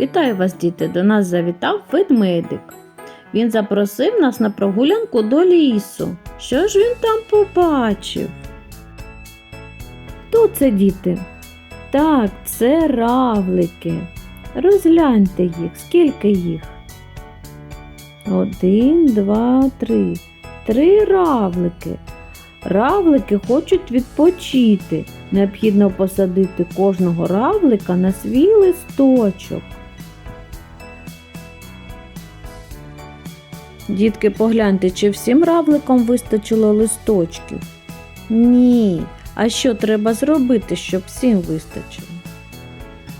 Вітаю вас, діти! До нас завітав ведмедик. Він запросив нас на прогулянку до лісу. Що ж він там побачив? Хто це діти? Так, це равлики. Розгляньте їх, скільки їх? Один, два, три. Три равлики. Равлики хочуть відпочити. Необхідно посадити кожного равлика на свій листочок. Дітки, погляньте, чи всім равликам вистачило листочків? Ні. А що треба зробити, щоб всім вистачило?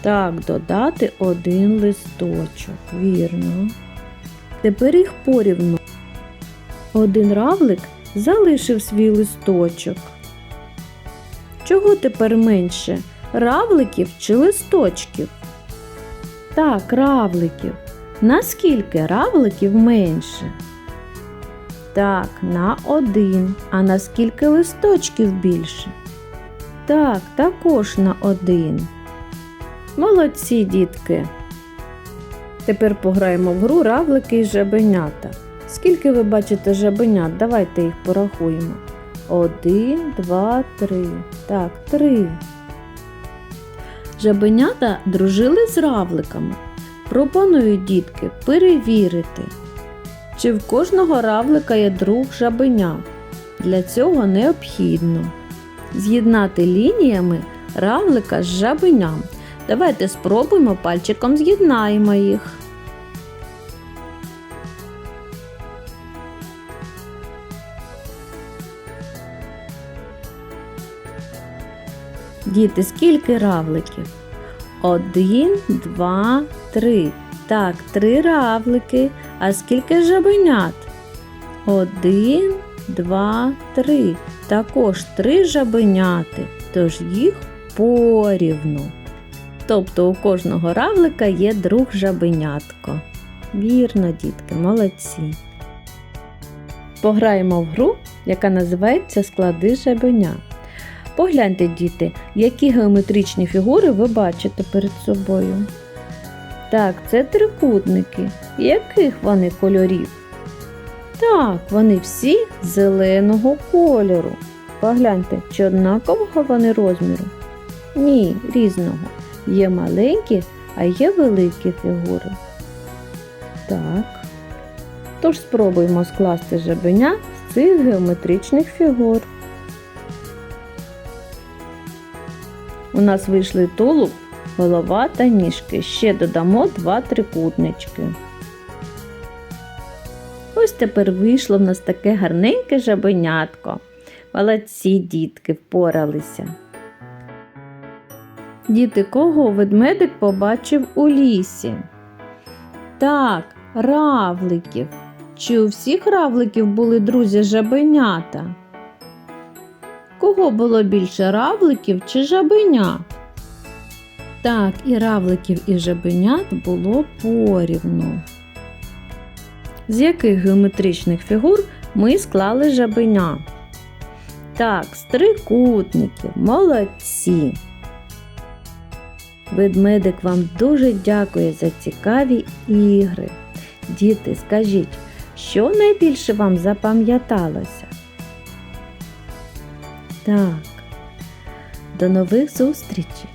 Так, додати один листочок. Вірно. Тепер їх порівну. Один равлик залишив свій листочок. Чого тепер менше? Равликів чи листочків? Так, равликів. Наскільки равликів менше? Так, на один. А наскільки листочків більше? Так, також на один. Молодці, дітки. Тепер пограємо в гру равлики і жабенята. Скільки ви бачите жабенят? Давайте їх порахуємо. Один, два, три. Так, три. Жабенята дружили з равликами. Пропоную, дітки, перевірити, чи в кожного равлика є друг жабеня. Для цього необхідно з'єднати лініями равлика з жабеням. Давайте спробуємо пальчиком з'єднаємо їх. Діти, скільки равликів? Один, два, три. Так, три равлики. А скільки жабенят? Один, два, три. Також три жабеняти, тож їх порівну. Тобто у кожного равлика є друг жабенятко. Вірно, дітки, молодці. Пограємо в гру, яка називається Склади жабеня. Погляньте, діти, які геометричні фігури ви бачите перед собою. Так, це трикутники. Яких вони кольорів? Так, вони всі зеленого кольору. Погляньте, чи однакового вони розміру? Ні, різного. Є маленькі, а є великі фігури. Так. Тож спробуємо скласти жабеня з цих геометричних фігур. У нас вийшли тулуб, голова та ніжки. Ще додамо два трикутнички. Ось тепер вийшло в нас таке гарненьке жабенятко. Молодці дітки впоралися. Діти, кого ведмедик побачив у лісі? Так, равликів. Чи у всіх равликів були друзі жабенята? Кого було більше равликів чи жабенят? Так, і равликів, і жабенят було порівну. З яких геометричних фігур ми склали жабеня? Так, з трикутників, молодці. Ведмедик вам дуже дякує за цікаві ігри. Діти, скажіть, що найбільше вам запам'яталося? Так. До нових зустрічей!